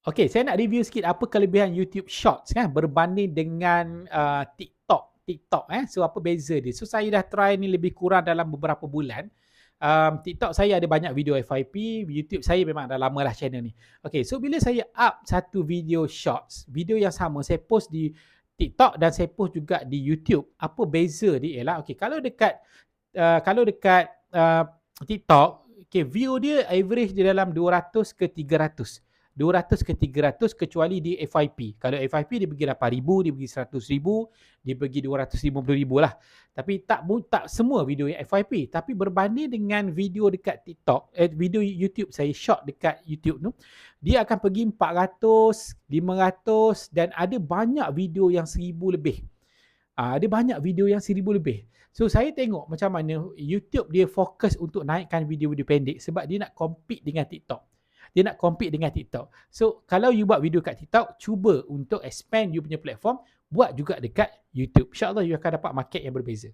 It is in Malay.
Okey, saya nak review sikit apa kelebihan YouTube Shorts kan berbanding dengan uh, TikTok. TikTok eh. So apa beza dia? So saya dah try ni lebih kurang dalam beberapa bulan. Um, TikTok saya ada banyak video FYP, YouTube saya memang dah lama lah channel ni. Okey, so bila saya up satu video Shorts, video yang sama saya post di TikTok dan saya post juga di YouTube. Apa beza dia ialah okey, kalau dekat uh, kalau dekat uh, TikTok, okey, view dia average dia dalam 200 ke 300. 200 ke 300 kecuali di FYP. Kalau FYP dia bagi 8000, dia bagi 100000, dia bagi 250000 lah. Tapi tak tak semua video yang FYP, tapi berbanding dengan video dekat TikTok, eh, video YouTube saya short dekat YouTube tu, dia akan pergi 400, 500 dan ada banyak video yang 1000 lebih. Uh, ada banyak video yang 1000 lebih. So saya tengok macam mana YouTube dia fokus untuk naikkan video-video pendek sebab dia nak compete dengan TikTok dia nak compete dengan TikTok. So, kalau you buat video kat TikTok, cuba untuk expand you punya platform, buat juga dekat YouTube. InsyaAllah you akan dapat market yang berbeza.